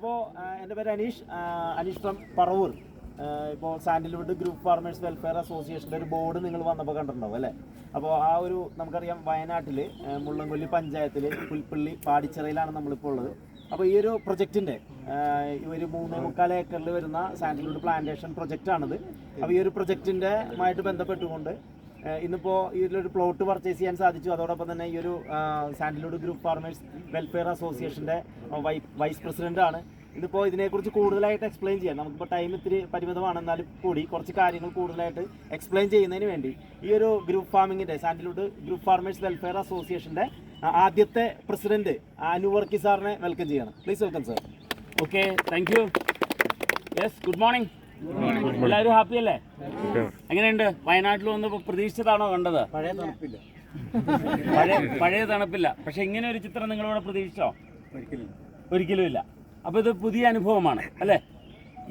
അപ്പോൾ എന്റെ പേര് അനീഷ്. അനീഷ് ഫ്രം പറവൂർ. ഇപ്പോൾ സാൻഡൽവുഡ് ഗ്രൂപ്പ് ഫാർമേഴ്സ് വെൽഫെയർ അസോസിയേഷന്റെ ഒരു ബോർഡ് നിങ്ങൾ വന്നപ്പോൾ കണ്ടിട്ടുണ്ടാവും അല്ലേ? അപ്പോൾ ആ ഒരു നമുക്കറിയാം വയനാട്ടിൽ മുള്ളംകൊല്ലി പഞ്ചായത്തിൽ പുൽപ്പള്ളി പാടിച്ചിറയിലാണ് നമ്മളിപ്പോൾ ഉള്ളത്. അപ്പോൾ ഈ ഒരു പ്രൊജക്റ്റിന്റെ ഒരു മൂന്നേ മുക്കാൽ ഏക്കറിൽ വരുന്ന സാൻഡൽവുഡ് പ്ലാന്റേഷൻ പ്രൊജക്റ്റാണിത്. അപ്പോൾ ഈ ഒരു പ്രൊജക്റ്റിന്റെ ആയിട്ട് ബന്ധപ്പെട്ടുകൊണ്ട് ഏഹ് ഇന്നിപ്പോ ഇതിലൊരു പ്ലോട്ട് പർച്ചേസ് ചെയ്യാൻ സാധിച്ചു. അതോടൊപ്പം തന്നെ ഈ ഒരു സാൻഡൽവുഡ് ഗ്രൂപ്പ് ഫാർമേഴ്സ് വെൽഫെയർ അസോസിയേഷന്റെ വൈ- വൈസ് പ്രസിഡന്റ് ആണ്. ഇതിപ്പോൾ ഇതിനെക്കുറിച്ച് കൂടുതലായിട്ട് എക്സ്പ്ലെയിൻ ചെയ്യാം. നമുക്കിപ്പോൾ ടൈം ഇത്തിരി പരിമിതമാണെന്നാലും കൂടി കുറച്ച് കാര്യങ്ങൾ കൂടുതലായിട്ട് എക്സ്പ്ലെയിൻ ചെയ്യുന്നതിന് വേണ്ടി ഈ ഒരു ഗ്രൂപ്പ് ഫാമിങ്ങിന്റെ സാൻഡൽവുഡ് ഗ്രൂപ്പ് ഫാർമേഴ്സ് വെൽഫെയർ അസോസിയേഷന്റെ ആദ്യത്തെ പ്രസിഡന്റ് അനു വർക്കി സാറിനെ വെൽക്കം ചെയ്യണം. Please welcome sir okay thank you yes good morning എല്ലാവരും ഹാപ്പി അല്ലേ? എങ്ങനെയുണ്ട്? വയനാട്ടിൽ വന്നപ്പോൾ പ്രതീക്ഷിച്ചതാണോ കണ്ടത്? പഴയ തണുപ്പില്ല. പഴയ പഴയ തണുപ്പില്ല. പക്ഷെ ഇങ്ങനെ ഒരു ചിത്രം നിങ്ങളിവിടെ പ്രതീക്ഷിച്ചോ? ഒരിക്കലും. ഇല്ല അപ്പോൾ ഇത് പുതിയ അനുഭവമാണ് അല്ലേ?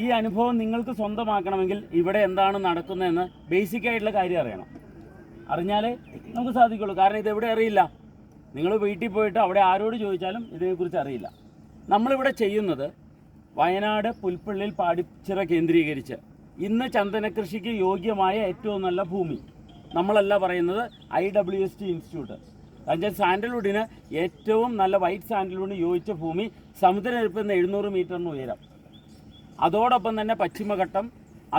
ഈ അനുഭവം നിങ്ങൾക്ക് സ്വന്തമാക്കണമെങ്കിൽ ഇവിടെ എന്താണ് നടക്കുന്നതെന്ന് ബേസിക് ആയിട്ടുള്ള കാര്യം അറിയണം. അറിഞ്ഞാലേ നമുക്ക് സാധിക്കുള്ളൂ. കാരണം ഇത് എവിടെ അറിയില്ല? നിങ്ങൾ വീട്ടിൽ പോയിട്ട് അവിടെ ആരോട് ചോദിച്ചാലും ഇതിനെക്കുറിച്ച് അറിയില്ല. നമ്മളിവിടെ ചെയ്യുന്നത് വയനാട് പുൽപ്പള്ളിയിൽ പാടിച്ചിറ കേന്ദ്രീകരിച്ച് ഇന്ന് ചന്ദന കൃഷിക്ക് യോഗ്യമായ ഏറ്റവും നല്ല ഭൂമി. നമ്മളല്ല പറയുന്നത് I W S T institute എന്നുവെച്ചാൽ സാൻഡൽവുഡിന് ഏറ്റവും നല്ല വൈറ്റ് സാൻഡൽവുഡിന് യോജിച്ച ഭൂമി സമുദ്രനിരപ്പിൽ നിന്ന് എഴുന്നൂറ് മീറ്ററിന് ഉയരം. അതോടൊപ്പം തന്നെ പശ്ചിമഘട്ടം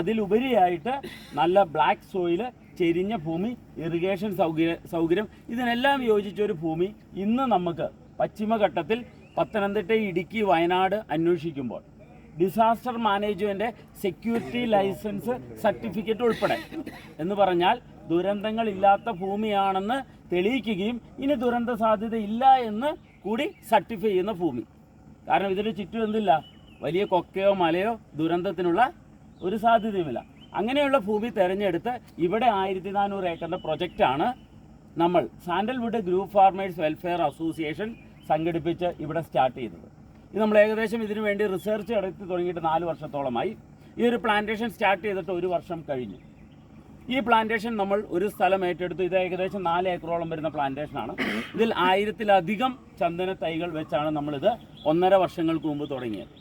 അതിലുപരിയായിട്ട് നല്ല ബ്ലാക്ക് സോയിൽ ചെരിഞ്ഞ ഭൂമി ഇറിഗേഷൻ സൗകര്യ സൗകര്യം ഇതിനെല്ലാം യോജിച്ച ഒരു ഭൂമി ഇന്ന് നമുക്ക് പശ്ചിമഘട്ടത്തിൽ Pathanamthitta Idukki Wayanad അന്വേഷിക്കുമ്പോൾ disaster management security licence certificate ഉൾപ്പെടെ. എന്ന് പറഞ്ഞാൽ ദുരന്തങ്ങളില്ലാത്ത ഭൂമിയാണെന്ന് തെളിയിക്കുകയും ഇനി ദുരന്ത സാധ്യത ഇല്ല എന്ന് കൂടി സർട്ടിഫൈ ചെയ്യുന്ന ഭൂമി. കാരണം ഇതിന് ചുറ്റും എന്തില്ല? വലിയ കൊക്കയോ മലയോ ദുരന്തത്തിനുള്ള ഒരു സാധ്യതയുമില്ല. അങ്ങനെയുള്ള ഭൂമി തിരഞ്ഞെടുത്ത് ഇവിടെ ആയിരത്തി നാനൂറ് ഏക്കറിന്റെ പ്രൊജക്റ്റാണ് നമ്മൾ sandalwood group farmers welfare association സംഘടിപ്പിച്ച് ഇവിടെ സ്റ്റാർട്ട് ചെയ്തത് ഇത് നമ്മൾ ഏകദേശം ഇതിനു വേണ്ടി റിസർച്ച് നടത്തി തുടങ്ങിയിട്ട് നാല് വർഷത്തോളമായി. ഈ ഒരു പ്ലാന്റേഷൻ സ്റ്റാർട്ട് ചെയ്തിട്ട് ഒരു വർഷം കഴിഞ്ഞു. ഈ പ്ലാന്റേഷൻ നമ്മൾ ഒരു സ്ഥലം ഏറ്റെടുത്തു. ഇത് ഏകദേശം നാല് ഏക്കറോളം വരുന്ന പ്ലാന്റേഷനാണ് ഇതിൽ ആയിരത്തിലധികം ചന്ദന തൈകൾ വെച്ചാണ് നമ്മളിത് ഒന്നര വർഷങ്ങൾക്ക് മുമ്പ് തുടങ്ങിയത്.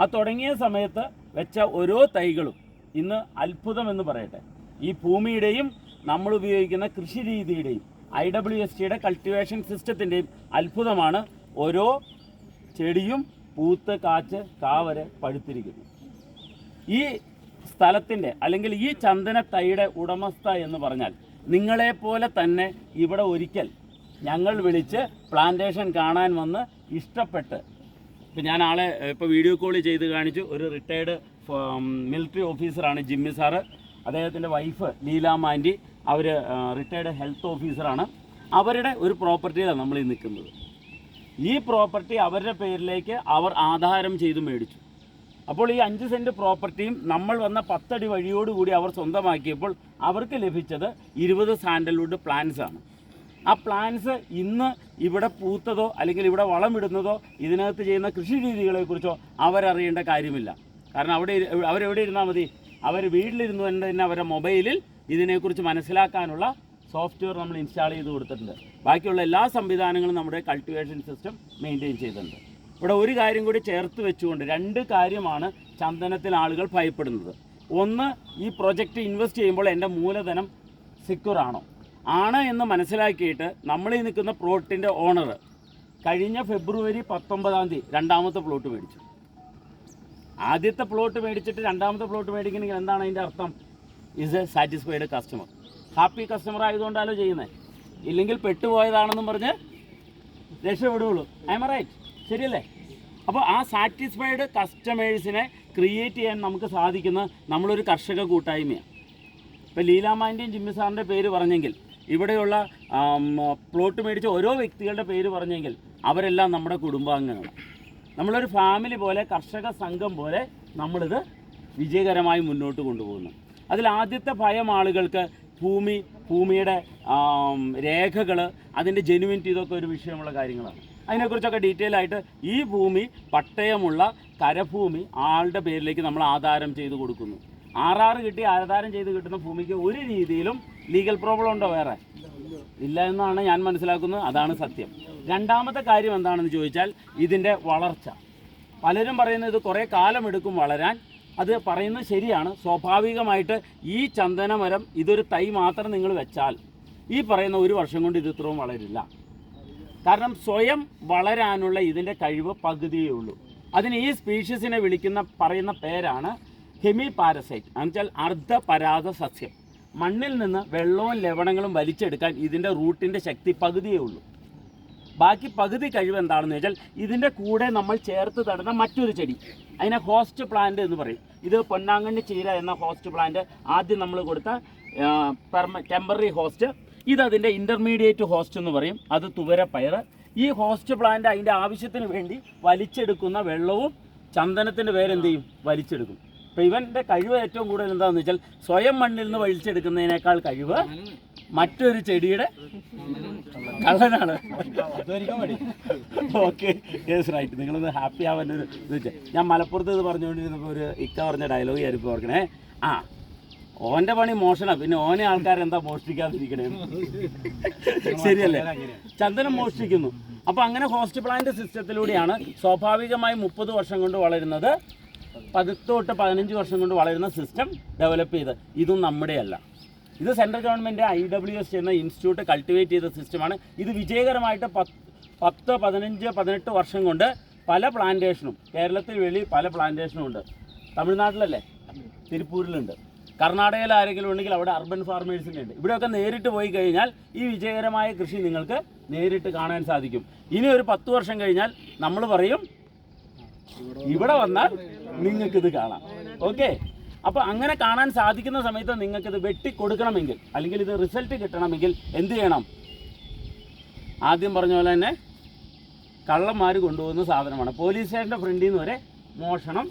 ആ തുടങ്ങിയ സമയത്ത് വെച്ച ഓരോ തൈകളും ഇന്ന് അത്ഭുതം എന്ന് പറയട്ടെ. ഈ ഭൂമിയുടെയും നമ്മൾ ഉപയോഗിക്കുന്ന കൃഷി രീതിയുടെയും ഐ ഡബ്ല്യു എസ് ടിയുടെ കൾട്ടിവേഷൻ സിസ്റ്റത്തിന്റെയും അത്ഭുതമാണ് ഓരോ ചെടിയും പൂത്ത് കാച്ച് കാവരെ പഴുത്തിരിക്കുന്നു. ഈ സ്ഥലത്തിന്റെ അല്ലെങ്കിൽ ഈ ചന്ദന തൈയുടെ ഉടമസ്ഥ എന്ന് പറഞ്ഞാൽ നിങ്ങളെപ്പോലെ തന്നെ ഇവിടെ ഒരിക്കൽ ഞങ്ങൾ വിളിച്ച് പ്ലാന്റേഷൻ കാണാൻ വന്ന് ഇഷ്ടപ്പെട്ട് ഇപ്പം ഞാൻ ആളെ ഇപ്പോൾ വീഡിയോ കോൾ ചെയ്ത് കാണിച്ചു. ഒരു റിട്ടയർഡ് മിലിറ്ററി ഓഫീസറാണ് ജിമ്മി സാറ്. അദ്ദേഹത്തിന്റെ വൈഫ് ലീലാമാന്റി അവർ റിട്ടയർഡ് ഹെൽത്ത് ഓഫീസറാണ് അവരുടെ ഒരു പ്രോപ്പർട്ടിയിലാണ് നമ്മൾ ഈ നിൽക്കുന്നത്. ഈ പ്രോപ്പർട്ടി അവരുടെ പേരിലേക്ക് അവർ ആധാരം ചെയ്ത് മേടിച്ചു. അപ്പോൾ ഈ അഞ്ച് സെന്റ് പ്രോപ്പർട്ടിയും നമ്മൾ വന്ന പത്തടി വഴിയോടുകൂടി അവർ സ്വന്തമാക്കിയപ്പോൾ അവർക്ക് ലഭിച്ചത് ഇരുപത് സാൻഡൽവുഡ് പ്ലാന്റ്സ് ആണ്. ആ പ്ലാന്റ്സ് ഇന്ന് ഇവിടെ പൂത്തതോ അല്ലെങ്കിൽ ഇവിടെ വളമിടുന്നതോ ഇതിനകത്ത് ചെയ്യുന്ന കൃഷി രീതികളെക്കുറിച്ചോ അവരറിയേണ്ട കാര്യമില്ല. കാരണം അവിടെ അവരെവിടെ ഇരുന്നാൽ മതി? അവർ വീട്ടിലിരുന്നു തന്നെ അവരുടെ മൊബൈലിൽ ഇതിനെക്കുറിച്ച് മനസ്സിലാക്കാനുള്ള സോഫ്റ്റ്വെയർ നമ്മൾ ഇൻസ്റ്റാൾ ചെയ്ത് കൊടുത്തിട്ടുണ്ട്. ബാക്കിയുള്ള എല്ലാ സംവിധാനങ്ങളും നമ്മുടെ കൾട്ടിവേഷൻ സിസ്റ്റം മെയിന്റെയിൻ ചെയ്തിട്ടുണ്ട്. ഇവിടെ ഒരു കാര്യം കൂടി ചേർത്ത് വെച്ചുകൊണ്ട് രണ്ട് കാര്യമാണ് ചന്ദനത്തിൽ ആളുകൾ ഭയപ്പെടുന്നത്. ഒന്ന് ഈ പ്രൊജക്റ്റ് ഇൻവെസ്റ്റ് ചെയ്യുമ്പോൾ എന്റെ മൂലധനം സെക്യൂർ ആണോ? ആണ് എന്ന് മനസ്സിലാക്കിയിട്ട് നമ്മൾ ഈ നിൽക്കുന്ന പ്ലോട്ടിന്റെ ഓണർ കഴിഞ്ഞ ഫെബ്രുവരി പത്തൊമ്പതാം തീയതി രണ്ടാമത്തെ പ്ലോട്ട് മേടിച്ചു. ആദ്യത്തെ പ്ലോട്ട് മേടിച്ചിട്ട് രണ്ടാമത്തെ പ്ലോട്ട് മേടിക്കണമെങ്കിൽ എന്താണ് അതിന്റെ അർത്ഥം? Is a satisfied customer happy customer ആയതുകൊണ്ടാണല്ലോ ചെയ്യുന്നത് ഇല്ലെങ്കിൽ പെട്ടുപോയതാണെന്നും പറഞ്ഞ് രക്ഷപ്പെടുകയുള്ളൂ ഐ എം റൈറ്റ് ശരിയല്ലേ? അപ്പോൾ ആ സാറ്റിസ്ഫൈഡ് കസ്റ്റമേഴ്സിനെ ക്രിയേറ്റ് ചെയ്യാൻ നമുക്ക് സാധിക്കുന്ന നമ്മളൊരു കർഷക കൂട്ടായ്മയാണ്. ഇപ്പോൾ ലീലാമാന്റെയും ജിമ്മി സാറിന്റെ പേര് പറഞ്ഞെങ്കിൽ ഇവിടെയുള്ള പ്ലോട്ട് മേടിച്ച ഓരോ വ്യക്തികളുടെ പേര് പറഞ്ഞെങ്കിൽ അവരെല്ലാം നമ്മുടെ കുടുംബാംഗങ്ങളാണ്. നമ്മളൊരു ഫാമിലി പോലെ കർഷക സംഘം പോലെ നമ്മളിത് വിജയകരമായി മുന്നോട്ട് കൊണ്ടുപോകുന്നു. അതിൽ ആദ്യത്തെ ഭയം ആളുകൾക്ക് ഭൂമി ഭൂമിയുടെ രേഖകൾ അതിന്റെ ജെനുവിനിറ്റി ഇതൊക്കെ ഒരു വിഷയമുള്ള കാര്യങ്ങളാണ്. അതിനെക്കുറിച്ചൊക്കെ ഡീറ്റെയിൽ ആയിട്ട് ഈ ഭൂമി പട്ടയമുള്ള കരഭൂമി ആളുടെ പേരിലേക്ക് നമ്മൾ ആധാരം ചെയ്ത് കൊടുക്കുന്നു. ആറാറ് കിട്ടി ആധാരം ചെയ്ത് കിട്ടുന്ന ഭൂമിക്ക് ഒരു രീതിയിലും ലീഗൽ പ്രോബ്ലം ഉണ്ടോ വേറെ? ഇല്ല എന്നാണ് ഞാൻ മനസ്സിലാക്കുന്നത്. അതാണ് സത്യം. രണ്ടാമത്തെ കാര്യം എന്താണെന്ന് ചോദിച്ചാൽ ഇതിന്റെ വളർച്ച. പലരും പറയുന്നത് കുറേ കാലമെടുക്കും വളരാൻ. അത് പറയുന്നത് ശരിയാണ്. സ്വാഭാവികമായിട്ട് ഈ ചന്ദനമരം ഇതൊരു തൈ മാത്രം നിങ്ങൾ വെച്ചാൽ ഈ പറയുന്ന ഒരു വർഷം കൊണ്ട് ഇത് ഇത്രയും വളരില്ല. കാരണം സ്വയം വളരാനുള്ള ഇതിന്റെ കഴിവ് പകുതിയേ ഉള്ളൂ. അതിന് ഈ സ്പീഷീസിനെ വിളിക്കുന്ന പറയുന്ന പേരാണ് ഹെമി പാരസൈറ്റ് എന്നുവെച്ചാൽ അർദ്ധപരാഗ സസ്യം. മണ്ണിൽ നിന്ന് വെള്ളവും ലവണങ്ങളും വലിച്ചെടുക്കാൻ ഇതിന്റെ റൂട്ടിന്റെ ശക്തി പകുതിയേ ഉള്ളൂ. ബാക്കി പകുതി കഴിവ് എന്താണെന്ന് വെച്ചാൽ ഇതിന്റെ കൂടെ നമ്മൾ ചേർത്ത് തടുന്ന മറ്റൊരു ചെടി. അതിനെ ഹോസ്റ്റ് പ്ലാന്റ് എന്ന് പറയും. ഇത് പൊന്നാങ്കണ്ണി ചീര എന്ന ഹോസ്റ്റ് പ്ലാന്റ് ആദ്യം നമ്മൾ കൊടുത്ത പെർമ ടെമ്പററി ഹോസ്റ്റ് ഇത് അതിന്റെ ഇന്റർമീഡിയറ്റ് ഹോസ്റ്റ് എന്ന് പറയും. അത് തുവര പയർ ഈ ഹോസ്റ്റ് പ്ലാന്റ് അതിന്റെ ആവശ്യത്തിന് വേണ്ടി വലിച്ചെടുക്കുന്ന വെള്ളവും ചന്ദനത്തിന്റെ പേരെന്ത് ചെയ്യും? വലിച്ചെടുക്കും. അപ്പോൾ ഇവന്റെ കഴിവ് ഏറ്റവും കൂടുതൽ എന്താണെന്ന് വെച്ചാൽ സ്വയം മണ്ണിൽ നിന്ന് വലിച്ചെടുക്കുന്നതിനേക്കാൾ കഴിവ് മറ്റൊരു ചെടിയുടെ കള്ളനാണ്. ഓക്കെ യെസ് റൈറ്റ് നിങ്ങളൊന്ന് ഹാപ്പി ആവാൻ ഒരു ഞാൻ മലപ്പുറത്ത് ഇത് പറഞ്ഞുകൊണ്ടിരുന്നപ്പോൾ ഒരു ഇക്ക പറഞ്ഞ ഡയലോഗ് ആയിരിക്കും ഓർക്കണേ. ആ ഓന്റെ പണി മോഷണം. പിന്നെ ഓനെ ആൾക്കാരെന്താ മോഷ്ടിക്കാതിരിക്കണേ? ശരിയല്ലേ? ചന്ദനം മോഷ്ടിക്കുന്നു. അപ്പോൾ അങ്ങനെ ഹോസ്റ്റ് പ്ലാന്റ് സിസ്റ്റത്തിലൂടെയാണ് സ്വാഭാവികമായി മുപ്പത് വർഷം കൊണ്ട് വളരുന്നത്. പതിത്തോട്ട് തൊട്ട് പതിനഞ്ച് വർഷം കൊണ്ട് വളരുന്ന സിസ്റ്റം ഡെവലപ്പ് ചെയ്ത് ഇതും നമ്മുടെയല്ല. ഇത് central government I W S എന്ന ഇൻസ്റ്റിറ്റ്യൂട്ട് കൾട്ടിവേറ്റ് ചെയ്ത സിസ്റ്റമാണ്. ഇത് വിജയകരമായിട്ട് പത്ത് പതിനഞ്ച് പതിനെട്ട് വർഷം കൊണ്ട് പല പ്ലാന്റേഷനും കേരളത്തിൽ വെളി പല പ്ലാന്റേഷനും ഉണ്ട്. തമിഴ്നാട്ടിലല്ലേ? തിരുപ്പൂരിലുണ്ട്. കർണാടകയിൽ ആരെങ്കിലും ഉണ്ടെങ്കിൽ അവിടെ അർബൻ ഫാർമേഴ്സിന്റെ ഉണ്ട്. ഇവിടെയൊക്കെ നേരിട്ട് പോയി കഴിഞ്ഞാൽ ഈ വിജയകരമായ കൃഷി നിങ്ങൾക്ക് നേരിട്ട് കാണാൻ സാധിക്കും. ഇനി ഒരു പത്ത് വർഷം കഴിഞ്ഞാൽ നമ്മൾ പറയും ഇവിടെ വന്നാൽ നിങ്ങൾക്കിത് കാണാം. ഓക്കെ? അപ്പോൾ അങ്ങനെ കാണാൻ സാധിക്കുന്ന സമയത്ത് നിങ്ങൾക്കിത് വെട്ടി കൊടുക്കണമെങ്കിൽ അല്ലെങ്കിൽ ഇത് റിസൾട്ട് കിട്ടണമെങ്കിൽ എന്ത് ചെയ്യണം? ആദ്യം പറഞ്ഞ പോലെ തന്നെ കള്ളന്മാർ കൊണ്ടുപോകുന്ന സാധനമാണ്. പോലീസ് സ്റ്റേഷന്റെ ഫ്രണ്ടിൽ നിന്ന് വരെ മോഷണം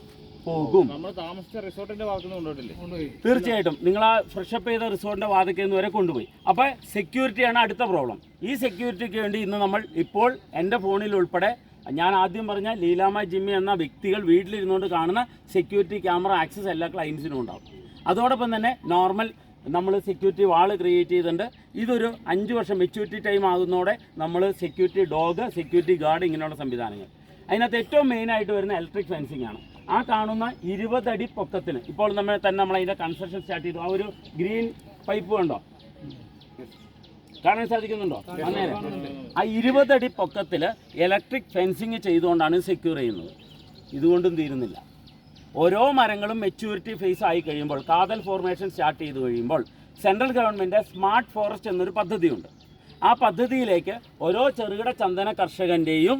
പോകും. നമ്മൾ താമസിച്ച റിസോർട്ടിന്റെ ഭാഗത്തുനിന്ന് കൊണ്ടുപോയിട്ടില്ലേ? തീർച്ചയായിട്ടും. നിങ്ങൾ ആ ഫ്രഷപ്പ് ചെയ്ത റിസോർട്ടിന്റെ വാതിക്കൽ നിന്ന് വരെ കൊണ്ടുപോയി. അപ്പോൾ സെക്യൂരിറ്റിയാണ് അടുത്ത പ്രോബ്ലം ഈ സെക്യൂരിറ്റിക്ക് വേണ്ടി ഇന്ന് നമ്മൾ ഇപ്പോൾ എന്റെ ഫോണിൽ ഉൾപ്പെടെ ഞാൻ ആദ്യം പറഞ്ഞ ലീലാമ ജിമ്മി എന്ന വ്യക്തികൾ വീട്ടിലിരുന്നുകൊണ്ട് കാണുന്ന സെക്യൂരിറ്റി ക്യാമറ ആക്സസ് എല്ലാ ക്ലയൻസിനും ഉണ്ടാവും. അതോടൊപ്പം തന്നെ നോർമൽ നമ്മൾ സെക്യൂരിറ്റി വാൾ ക്രിയേറ്റ് ചെയ്തിട്ടുണ്ട്. ഇതൊരു അഞ്ച് വർഷം മെച്യൂരിറ്റി ടൈം ആകുന്നതോടെ നമ്മൾ സെക്യൂരിറ്റി ഡോഗ് സെക്യൂരിറ്റി ഗാർഡ് ഇങ്ങനെയുള്ള സംവിധാനങ്ങൾ. അതിനകത്ത് ഏറ്റവും മെയിനായിട്ട് വരുന്ന ഇലക്ട്രിക് ഫെൻസിങ് ആണ്. ആ കാണുന്ന ഇരുപതടി പൊക്കത്തിന് ഇപ്പോൾ നമ്മൾ തന്നെ നമ്മൾ അതിന്റെ കൺസ്ട്രക്ഷൻ സ്റ്റാർട്ട് ചെയ്തു. ആ ഒരു ഗ്രീൻ പൈപ്പ് കണ്ടോ കാണാൻ സാധിക്കുന്നുണ്ടോ? അന്നേരം. ആ ഇരുപതടി പൊക്കത്തിൽ ഇലക്ട്രിക് ഫെൻസിങ് ചെയ്തുകൊണ്ടാണ് സെക്യൂർ ചെയ്യുന്നത്. ഇതുകൊണ്ടും തീരുന്നില്ല. ഓരോ മരങ്ങളും മെച്യൂരിറ്റി ഫേസ് ആയി കഴിയുമ്പോൾ കാതൽ ഫോർമേഷൻ സ്റ്റാർട്ട് ചെയ്ത് കഴിയുമ്പോൾ സെൻട്രൽ ഗവൺമെന്റ് സ്മാർട്ട് ഫോറസ്റ്റ് എന്നൊരു പദ്ധതിയുണ്ട്. ആ പദ്ധതിയിലേക്ക് ഓരോ ചെറുകിട ചന്ദന കർഷകന്റെയും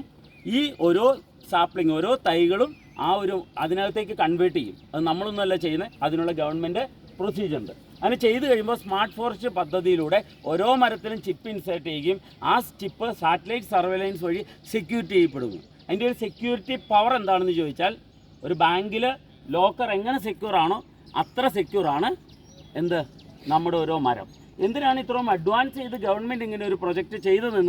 ഈ ഓരോ സാപ്ലിംഗ് ഓരോ തൈകളും ആ ഒരു അതിനകത്തേക്ക് കൺവേർട്ട് ചെയ്യും. അത് നമ്മളൊന്നുമല്ല ചെയ്യുന്നത് അതിനുള്ള ഗവൺമെന്റ് പ്രൊസീജിയർ ഉണ്ട്. അങ്ങനെ ചെയ്തു കഴിയുമ്പോൾ സ്മാർട്ട് ഫോറസ്റ്റ് പദ്ധതിയിലൂടെ ഓരോ മരത്തിലും ചിപ്പ് ഇൻസേർട്ട് ചെയ്യുകയും ആ ചിപ്പ് സാറ്റലൈറ്റ് സർവേലൻസ് വഴി സെക്യൂരിറ്റി ചെയ്യപ്പെടുന്നു. അതിന്റെ ഒരു സെക്യൂരിറ്റി പവർ എന്താണെന്ന് ചോദിച്ചാൽ ഒരു ബാങ്കിൽ ലോക്കർ എങ്ങനെ സെക്യൂർ ആണോ അത്ര സെക്യൂർ ആണ് എന്ത്? നമ്മുടെ ഓരോ മരം. എന്തിനാണ് ഇത്രയും അഡ്വാൻസ് ചെയ്ത് ഗവൺമെന്റ് ഇങ്ങനെ ഒരു പ്രൊജക്റ്റ് ചെയ്തതെന്ന്